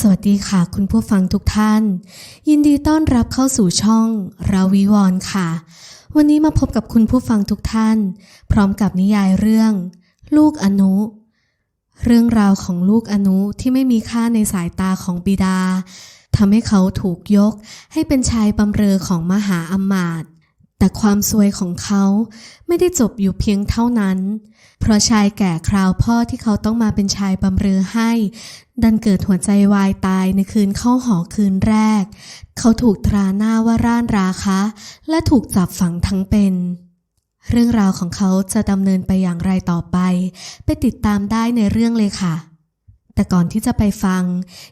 สวัสดีค่ะ คุณผู้ฟังทุกท่าน ยินดีต้อนรับเข้าสู่ช่องราวิวรค่ะ วันนี้มาพบกับคุณผู้ฟังทุกท่าน พร้อมกับนิยายเรื่อง ลูกอนุ เรื่องราวของลูกอนุที่ไม่มีค่าในสายตาของบิดาทำให้เขาถูกยกให้เป็นชายบำเรอของมหาอมาตย์ แต่ความซวยของเขาไม่ได้จบอยู่เพียงเท่านั้น เพราะชายแก่คราวพ่อที่เขาต้องมาเป็นชายบำเรอให้ ดันเกิดหัวใจวายตายในคืนเข้าหอคืนแรก เขาถูกตราหน้าว่าร่านราคะ และถูกจับฝังทั้งเป็น เรื่องราวของเขาจะดำเนินไปอย่างไรต่อไป ไปติดตามได้ในเรื่องเลยค่ะ แต่ก่อนที่จะไปฟัง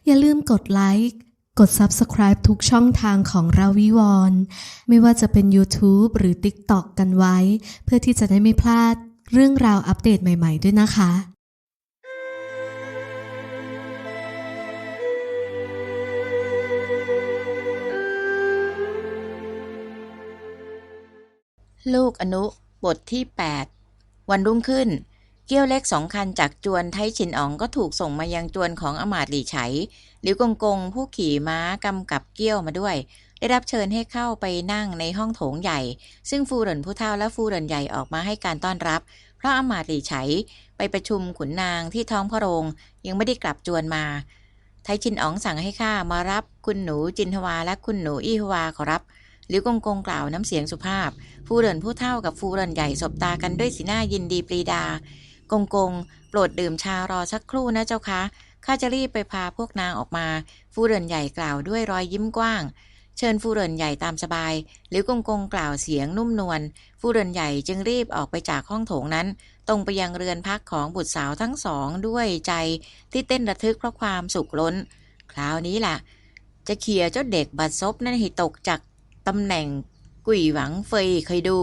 อย่าลืมกดไลค์ กด Subscribe ทุกช่องทางของราวิวรณ์ไม่ว่าจะเป็น YouTube หรือ TikTok กันไว้ เพื่อที่จะได้ไม่พลาดเรื่องราวอัปเดตใหม่ ๆ ด้วยนะคะลูกอนุ บทที่ 8 วันรุ่งขึ้น เกี้ยวเล็กสองคันจากจวนไทชินอ๋องก็ถูกส่งมายังจวนของอมาตหลี่ไฉหลิวกงกงผู้ขี่ม้ากำกับเกี้ยวมาด้วย ได้รับเชิญให้เข้าไปนั่งในห้องโถงใหญ่ ซึ่งฟูเหรินผู้เฒ่าและฟูเหรินใหญ่ออกมาให้การต้อนรับ เพราะอมาตหลี่ไฉไปประชุมขุนนางที่ท้องพระโรง ยังไม่ได้กลับจวนมา ไทชินอ๋องสั่งให้ข้ามารับคุณหนูจินทวาและคุณหนูอี้ฮวาขอรับหลิวกงกงกล่าวน้ำเสียงสุภาพ ฟูเรินผู้เท่ากับฟูเรินใหญ่สบตากันด้วยสีหน้ายินดีปรีดา กงกงโปรดดื่มชารอสักครู่นะเจ้าคะข้าจะรีบไปพาพวกนางออกมา ฟูเรินใหญ่กล่าวด้วยรอยยิ้มกว้าง เชิญฟูเรินใหญ่ตามสบายหลิวกงกงกล่าวเสียงนุ่มนวลฟูเรินใหญ่จึงรีบออกไปจากห้องโถงนั้น ตรงไปยังเรือนพักของบุตรสาวทั้งสองด้วยใจที่เต้นระทึกเพราะความสุขล้น คราวนี้ล่ะ จะเขี่ยเจ้าเด็กบัดซบนั่นให้ตกจากตำแหน่งกุ๋ยหวังเฟยเคยดู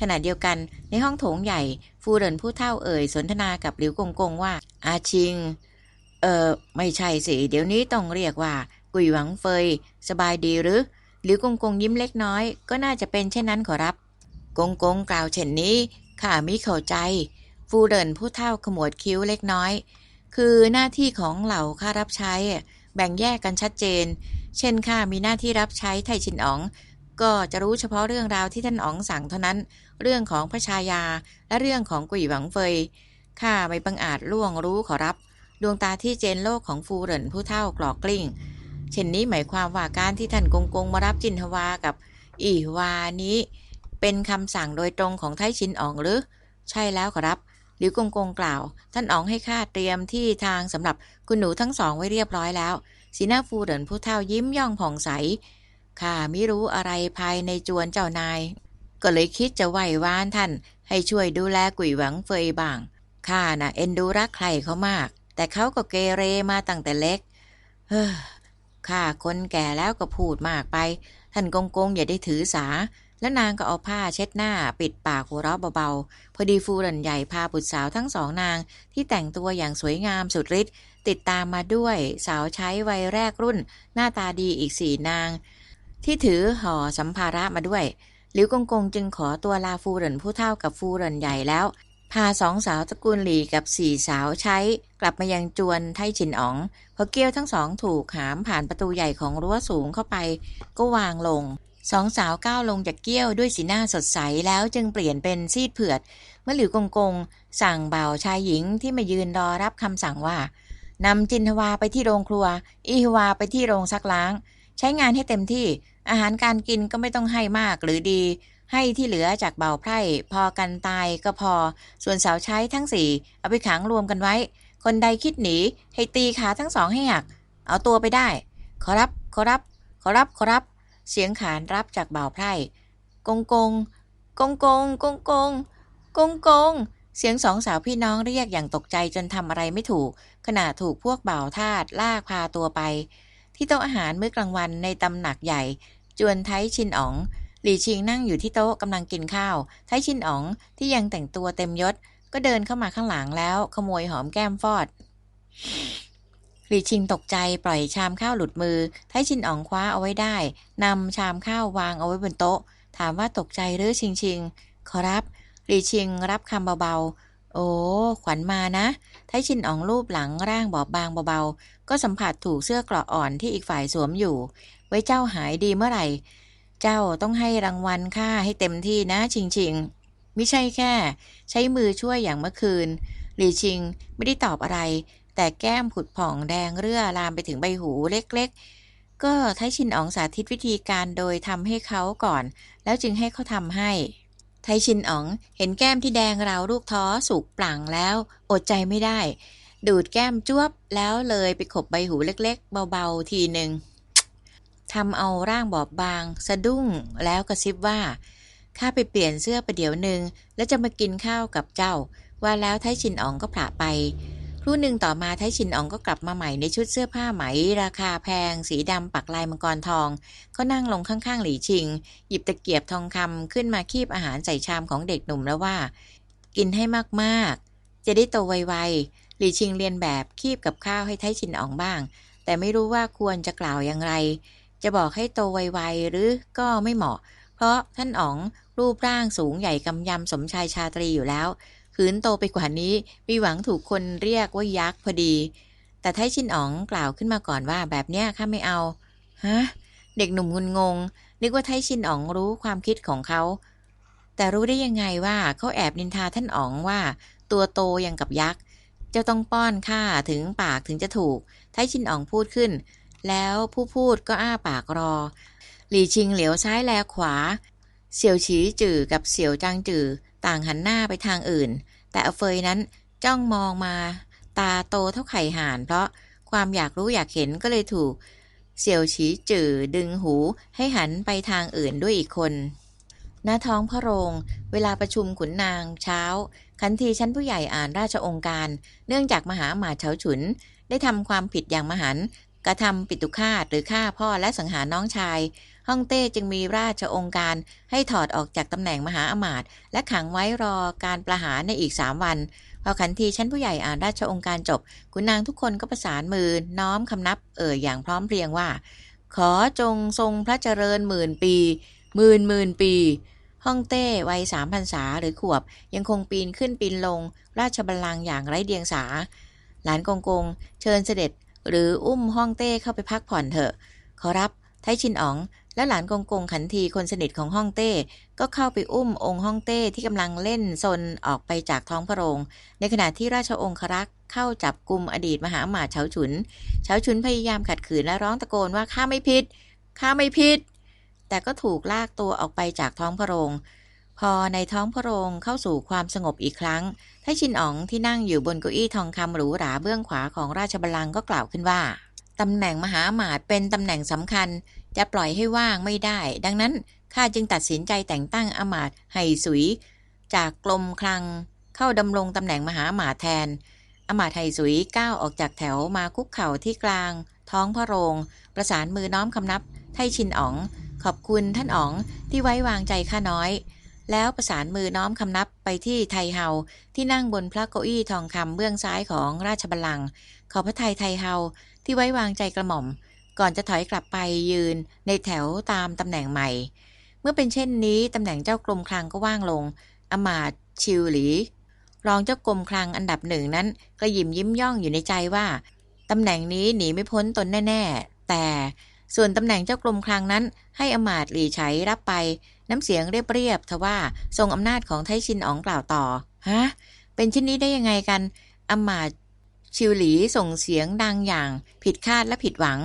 ขณะเดียวกันในห้องโถงใหญ่ ฟูเรินผู้เท่าเอ่ยสนทนากับหลิวกงกงว่า อาชิง เออไม่ใช่สิ เดี๋ยวนี้ต้องเรียกว่า กุยหวังเฟย สบายดีหรือ หลิวกงกงยิ้มเล็กน้อย ก็น่าจะเป็นเช่นนั้นขอรับ กงกงกล่าวเช่นนี้ข้ามิเข้าใจ ฟูเรินผู้เท่าขมวดคิ้วเล็กน้อย คือหน้าที่ของเหล่าข้ารับใช้แบ่งแยกกันชัดเจน เช่นข้ามีหน้าที่รับใช้ไทชินอ๋อง ก็จะรู้เฉพาะเรื่องราวที่ท่านอ๋องสั่งเท่านั้น เรื่องของพระชายา และเรื่องของกุยหวังเฟย ข้าไม่บังอาจล่วงรู้ขอรับ ดวงตาที่เจนโลกของฟูเหรินผู้เท่ากรอกกลิ้ง เช่นนี้หมายความว่าการที่ท่านกงกงมารับจินทวากับ อีวานี้ เป็นคำสั่งโดยตรงของไทชินอ๋องหรือ ใช่แล้วขอรับหลิวกงกงกล่าว ท่านอ๋องให้ข้าเตรียมที่ทางสำหรับคุณหนูทั้งสองไว้เรียบร้อยแล้ว สีหน้าฟูเหรินผู้เท่ายิ้มย่องผ่องใส ข้าไม่รู้อะไรภายในจวนเจ้านาย ก็เลยคิดจะไหว้วานท่าน ให้ช่วยดูแลกุ๋ยหวังเฟยบ้างข้าน่ะเอ็นดูรักใครเขามาก แต่เขาก็เกเรมาตั้งแต่เล็ก เฮ้อข้าคนแก่แล้วก็พูดมากไป ท่านกงกงอย่าได้ถือสา แล้วนางก็เอาผ้าเช็ดหน้า ปิดปากหัวเราะเบาๆ พอดีฟูรันใหญ่พาบุตรสาวทั้งสองนาง ที่แต่งตัวอย่างสวยงามสุดฤทธิ์ติดตามมาด้วยสาวใช้วัยแรกรุ่น หน้าตาดีอีกสี่นาง ที่ถือห่อสัมภาระมาด้วย หลิวกงกงจึงขอตัวลาฟูเหรินผู้เท่ากับฟูเหรินใหญ่แล้ว พาสองสาวตระกูลหลีกับสี่สาวใช้ กลับมายังจวนไทฉินอ๋อง พอเกี้ยวทั้งสองถูกหามผ่านประตูใหญ่ของรั้วสูงเข้าไป ก็วางลงสองสาวก้าวลงจากเกี้ยวด้วยสีหน้าสดใสแล้วจึงเปลี่ยนเป็นซีดเผือด เมื่อหลิวกงกง สั่งบ่าวชายหญิงที่มายืนรอรับคำสั่งว่านำจินทวาไปที่โรงครัว อีฮวาไปที่โรงซักล้าง ใช้งานให้เต็มที่ อาหารการกินก็ไม่ต้องให้มากหรือดี ให้ที่เหลือจากเบาไพร่พอกันตายก็พอ ส่วนสาวใช้ทั้งสี่เอาไปขังรวมกันไว้ คนใดคิดหนีให้ตีขาทั้งสองให้หัก เอาตัวไปได้ ขอรับ ขอรับ ขอรับ ขอรับ เสียงขานรับจากเบาไพร่กงกงกงกงกงกงกงกงเสียงสองสาวพี่น้องเรียกอย่างตกใจจนทำอะไรไม่ถูก ขณะถูกพวกบ่าวทาสลากพาตัวไป ที่โต๊ะอาหารมื้อกลางวันในตำหนักใหญ่ จวนไทชินอ๋อง หลี่ชิงนั่งอยู่ที่โต๊ะกำลังกินข้าว ไทชินอ๋องที่ยังแต่งตัวเต็มยศ ก็เดินเข้ามาข้างหลังแล้ว ขโมยหอมแก้มฟอด หลี่ชิงตกใจปล่อยชามข้าวหลุดมือ ไทชินอ๋องคว้าเอาไว้ได้นำชามข้าววางเอาไว้บนโต๊ะ ถามว่าตกใจหรือชิงชิงขอรับ หลี่ชิงรับคำเบาๆ โอ้ ขวัญมานะ ไทชินอ๋องรูปหลังร่างบอบบางเบา ก็สัมผัสถูกเสื้อเกราะอ่อนที่อีกฝ่ายสวมอยู่ ไว้เจ้าหายดีเมื่อไหร่ เจ้าต้องให้รางวัลค่าให้เต็มที่นะชิงชิงไม่ใช่แค่ ใช้มือช่วยอย่างเมื่อคืน หลีชิงไม่ได้ตอบอะไร แต่แก้มผุดผ่องแดงเรื่อลามไปถึงใบหูเล็กๆ ก็ไทชินอองสาธิตวิธีการโดยทำให้เขาก่อน แล้วจึงให้เขาทำให้ไทชินอ๋องเห็นแก้มที่แดงราวลูกท้อสุกปลั่งแล้ว อดใจไม่ได้ ดูดแก้มจ้วบแล้วเลยไปขบใบหูเล็กๆ เบาๆ ทีหนึ่งทำเอาร่างบอบบาง สะดุ้งแล้วกระซิบว่าข้าไปเปลี่ยนเสื้อประเดี๋ยวหนึ่งแล้วจะมากินข้าวกับเจ้า ว่าแล้วไทชินอ๋องก็ผละไป ครู่หนึ่งต่อมาไทชินอ๋องก็กลับมาใหม่ในชุดเสื้อผ้าไหม ราคาแพง สีดำปักลายมังกรทอง ก็นั่งลงข้างๆ หลี่ชิง หยิบตะเกียบทองคำขึ้นมาคีบอาหารใส่ชามของเด็กหนุ่มแล้วว่า กินให้มากๆ จะได้โตไวๆ หลี่ชิงเรียนแบบคีบกับข้าวให้ไทชินอ๋องบ้าง แต่ไม่รู้ว่าควรจะกล่าวอย่างไร จะบอกให้โตไวๆหรือก็ไม่เหมาะ เพราะท่านอ๋องรูปร่างสูงใหญ่กำยำสมชายชาตรีอยู่แล้วขืนโตไปกว่านี้มีหวังถูกคนเรียกว่ายักษ์พอดี แต่ไทชินอ๋องกล่าวขึ้นมาก่อนว่าแบบเนี้ยข้าไม่เอาฮะเด็กหนุ่มงุนงง นึกว่าไทชินอ๋องรู้ความคิดของเขา แต่รู้ได้ยังไงว่าเขาแอบนินทาท่านอ๋องว่า ตัวโตยังกับยักษ์ เจ้าต้องป้อนข้าถึงปากถึงจะถูก ไทชินอ๋องพูดขึ้น แล้วผู้พูดก็อ้าปากรอ หลี่ชิงเหลียวซ้ายแลขวา เสี่ยวฉีจื่อกับเสี่ยวจางจื่อต่างหันหน้าไปทางอื่น แต่อเฟยนั้นจ้องมองมา ตาโตเท่าไข่ห่าน เพราะความอยากรู้อยากเห็นก็เลยถูก เสี่ยวฉีจื่อดึงหูให้หันไปทางอื่นด้วยอีกคน หน้าท้องพระโรง เวลาประชุมขุนนางเช้า คันทีชั้นผู้ใหญ่อ่านราชองค์การ เนื่องจากมหาหมาเฉาฉุน ได้ทำความผิดอย่างมหันต์กระทำปิตุคาตหรือฆ่าพ่อและสังหารน้องชาย ฮ่องเต้จึงมีราชองค์การให้ถอดออกจากตำแหน่งมหาอมาตย์และขังไว้รอการประหารในอีกสามวัน พอขันทีชั้นผู้ใหญ่อ่านราชองค์การจบขุนนางทุกคนก็ประสานมือน้อมคำนับเอ่ยอย่างพร้อมเพรียงว่า ขอจงทรงพระเจริญหมื่นปีหมื่นหมื่นปี ฮ่องเต้วัยสามพรรษาหรือขวบ ยังคงปีนขึ้นปีนลง ราชบัลลังก์อย่างไร้เดียงสา หลานกงกง เชิญเสด็จ หรืออุ้มฮ่องเต้เข้าไปพักผ่อนเถอะ ขอรับไทชินอ๋อง และหลานกงกงขันทีคนสนิทของฮ่องเต้ ก็เข้าไปอุ้มองค์ฮ่องเต้ที่กำลังเล่นซนออกไปจากท้องพระโรง ในขณะที่ราชองครักษ์เข้าจับกลุ่มอดีตมหาอมาตย์เฉาฉุน เฉาฉุนพยายามขัดขืนและร้องตะโกนว่าข้าไม่ผิดข้าไม่ผิด แต่ก็ถูกลากตัวออกไปจากท้องพระโรง พอในท้องพระโรงเข้าสู่ความสงบอีกครั้งไทชินอ๋องที่นั่งอยู่บนเก้าอี้ทองคำหรูหราเบื้องขวาของราชบัลลังก์ก็กล่าวขึ้นว่าตำแหน่งมหาอมาตย์เป็นตำแหน่งสำคัญ จะปล่อยให้ว่างไม่ได้ ดังนั้นข้าจึงตัดสินใจแต่งตั้งอมาตย์ไห่สุย จากกรมคลังเข้าดำรงตำแหน่งมหาอมาตย์แทน อมาตย์ไห่สุยก้าวออกจากแถวมาคุกเข่าที่กลาง ท้องพระโรง ประสานมือน้อมคำนับไทชินอ๋อง ขอบคุณท่านอ๋องที่ไว้วางใจข้าน้อย แล้วประสานมือน้อมคำนับไปที่ไทเฮาที่นั่งบนพระเก้าอี้ทองคำเบื้องซ้ายของราชบัลลังก์ขอพระไทยไทเฮาที่ไว้วางใจกระหม่อม ก่อนจะถอยกลับไปยืนในแถวตามตำแหน่งใหม่ เมื่อเป็นเช่นนี้ตำแหน่งเจ้ากรมคลังก็ว่างลงอมาตชิวหลีรองเจ้ากรมคลังอันดับหนึ่งนั้นก็ยิ้มยิ้มย่องอยู่ในใจว่าตำแหน่งนี้หนีไม่พ้นตนแน่ ๆ แต่ ส่วนตำแหน่งเจ้ากรมคลังนั้น ให้อมาตหลีไฉรับไป น้ำเสียงเรียบๆทว่าทรงอำนาจของไทชินอ๋องกล่าวต่อ ฮะ เป็นเช่นนี้ได้ยังไงกันอมาตชิวหลีส่งเสียงดังอย่าง ผิดคาดและผิดหวัง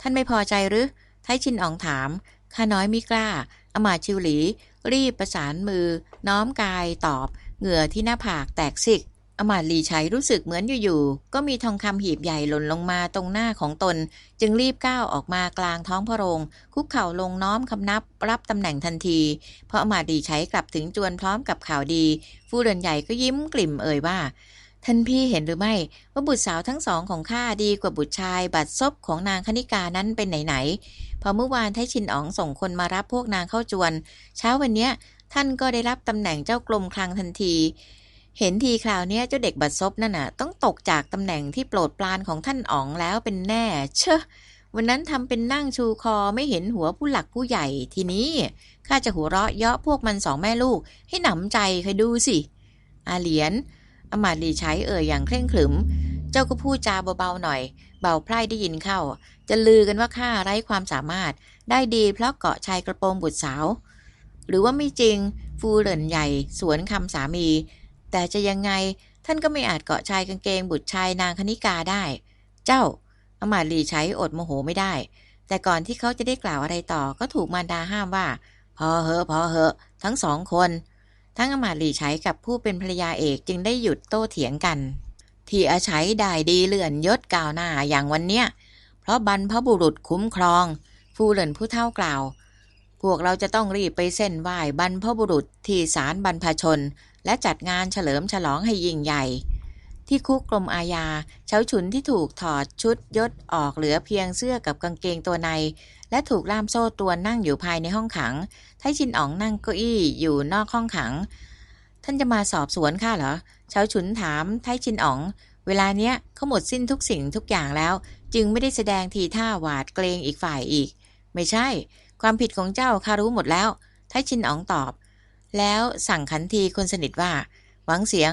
ท่านไม่พอใจหรือ ไทชินอ๋องถาม ข้าน้อยมิกล้าอมาตชิวหลี รีบประสานมือ น้อมกายตอบ เหงื่อที่หน้าผากแตกซิก อมาตลีชัยรู้สึกเหมือนอยู่ๆ ก็มีทองคำหีบใหญ่หล่นลงมาตรงหน้าของตน จึงรีบก้าวออกมากลางท้องพระโรง คุกเข่าลงน้อมคำนับรับตำแหน่งทันที เพราะอมาตลีชัยกลับถึงจวนพร้อมกับข่าวดี ฟูเรือนใหญ่ก็ยิ้มกลิ่มเอ่ยว่า ท่านพี่เห็นหรือไม่ ว่าบุตรสาวทั้งสองของข้าดีกว่าบุตรชายบัดซบของนางคณิกานั้นเป็นไหนๆพอเมื่อวานไทชินอ๋องส่งคนมารับพวกนางเข้าจวน เช้าวันเนี้ยท่านก็ได้รับตำแหน่งเจ้ากรมคลังทันที เห็นทีคราวนี้เจ้าเด็กบัดซบนั่นน่ะ ต้องตกจากตำแหน่งที่โปรดปรานของท่านอ๋องแล้วเป็นแน่ เชอะวันนั้นทำเป็นนั่งชูคอไม่เห็นหัวผู้หลักผู้ใหญ่ทีนี้ข้าจะหัวเราะเยาะพวกมันสองแม่ลูก ให้หนำใจเคยดูสิอาเหลียนอมาตย์หลีใช้เอ่ยอย่างเคร่งขรึม เจ้าก็พูดจาเบาๆหน่อย เบาไพร่ได้ยินเข้า จะลือกันว่าข้าไร้ความสามารถ ได้ดีเพราะเกาะชายกระโปรงบุตรสาว หรือว่าไม่จริงฟูเหรินใหญ่สวนคำสามี แต่จะยังไงท่านก็ไม่อาจเกาะชายกางเกงบุตรชายนางคณิกาได้ เจ้าอมาลีใช้อดโมโหไม่ได้ แต่ก่อนที่เขาจะได้กล่าวอะไรต่อก็ถูกมารดาห้ามว่า พอเหอะพอเหอะ ทั้งสองคน ทั้งอมาลีใช้กับผู้เป็นภรรยาเอกจึงได้หยุดโต้เถียงกัน ที่อาศัยได้ดีเลื่อนยศก้าวหน้าอย่างวันเนี้ยเพราะบรรพบุรุษคุ้มครองฟูเหรินผู้เท่ากล่าว พวกเราจะต้องรีบไปเส้นไหว้บรรพบุรุษที่ศาลบรรพชน และจัดงานเฉลิมฉลองให้ยิ่งใหญ่ ที่คุกกรมอาญาเฉาฉุนที่ถูกถอดชุดยศออกเหลือเพียงเสื้อกับกางเกงตัวใน และถูกล่ามโซ่ตัวนั่งอยู่ภายในห้องขังไทชินอ๋องนั่งเก้าอี้อยู่นอกห้องขัง ท่านจะมาสอบสวนข้าเหรอเฉาฉุนถามไทชินอ๋อง เวลาเนี้ยเขาหมดสิ้นทุกสิ่งทุกอย่างแล้ว จึงไม่ได้แสดงทีท่าหวาดเกรงอีกฝ่ายอีก ไม่ใช่ ความผิดของเจ้าข้ารู้หมดแล้วไทชินอ๋องตอบ แล้วสั่งขันทีคนสนิทว่า หวังเสียง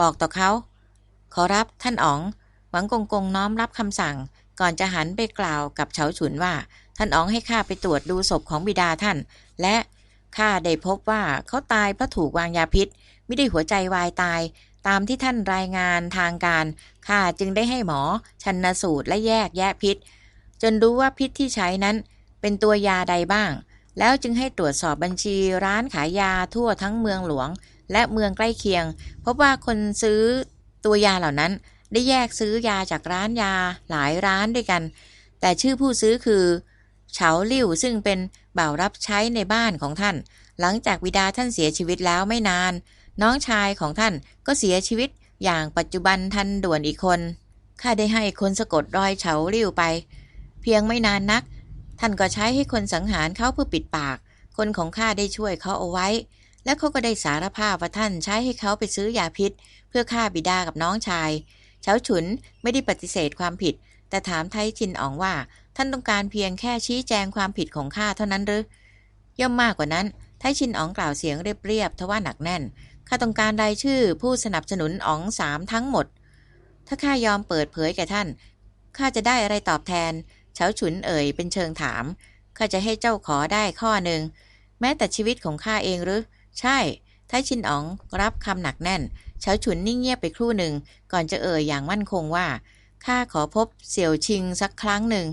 บอกต่อเขา ขอรับท่านอ๋อง หวังกงกงน้อมรับคำสั่ง ก่อนจะหันไปกล่าวกับเฉาฉุนว่า ท่านอ๋องให้ข้าไปตรวจดูศพของบิดาท่าน และข้าได้พบว่าเขาตายเพราะถูกวางยาพิษ ไม่ได้หัวใจวายตาย ตามที่ท่านรายงานทางการข้าจึงได้ให้หมอชันสูตรและแยกแยะพิษ จนรู้ว่าพิษที่ใช้นั้น เป็นตัวยาใดบ้าง แล้วจึงให้ตรวจสอบบัญชีร้านขายยาทั่วทั้งเมืองหลวง และเมืองใกล้เคียง พบว่าคนซื้อตัวยาเหล่านั้น ได้แยกซื้อยาจากร้านยาหลายร้านด้วยกัน แต่ชื่อผู้ซื้อคือเฉาลิ่วซึ่งเป็นบ่าวรับใช้ในบ้านของท่าน หลังจากบิดาท่านเสียชีวิตแล้วไม่นาน น้องชายของท่านก็เสียชีวิตอย่างปัจจุบันทันด่วนอีกคนข้าได้ให้คนสะกดรอยเฉาลิ่วไป เพียงไม่นานนัก ท่านก็ใช้ให้คนสังหารเขาเพื่อปิดปาก คนของข้าได้ช่วยเขาเอาไว้ และเขาก็ได้สารภาพว่าท่านใช้ให้เขาไปซื้อยาพิษ เพื่อฆ่าบิดากับน้องชาย เฉาฉุนไม่ได้ปฏิเสธความผิด แต่ถามไทจินอ๋องว่า ท่านต้องการเพียงแค่ชี้แจงความผิดของข้าเท่านั้นหรือ ย่อมมากกว่านั้น ไทชินอ๋องกล่าวเสียงเรียบๆทว่าหนักแน่น ข้าต้องการรายชื่อผู้สนับสนุนอ๋องสามทั้งหมด ถ้าข้ายอมเปิดเผยแก่ท่าน ข้าจะได้อะไรตอบแทน เฉาฉุนเอ่ยเป็นเชิงถามข้าจะให้เจ้าขอได้ข้อหนึ่งแม้แต่ชีวิตของข้าเองหรือ ใช่ไทชินอ๋องรับคำหนักแน่นเฉาฉุนนิ่งเงียบไปครู่หนึ่ง ก่อนจะเอ่ยอย่างมั่นคงว่าข้าขอพบเสี่ยวชิงสักครั้งหนึ่ง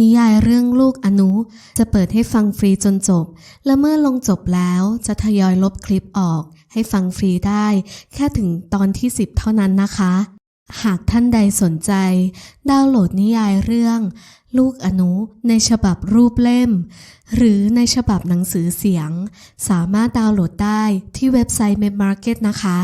นิยายเรื่องลูกอนุ จะเปิดให้ฟังฟรีจนจบ และเมื่อลงจบแล้วจะทยอยลบคลิปออก ให้ฟังฟรีได้ แค่ถึงตอนที่ 10 เท่านั้นนะคะ หากท่านใดสนใจ ดาวน์โหลดนิยายเรื่อง ลูกอนุในฉบับรูปเล่ม หรือในฉบับหนังสือเสียง สามารถดาวน์โหลดได้ที่เว็บไซต์ m e d Market นะคะ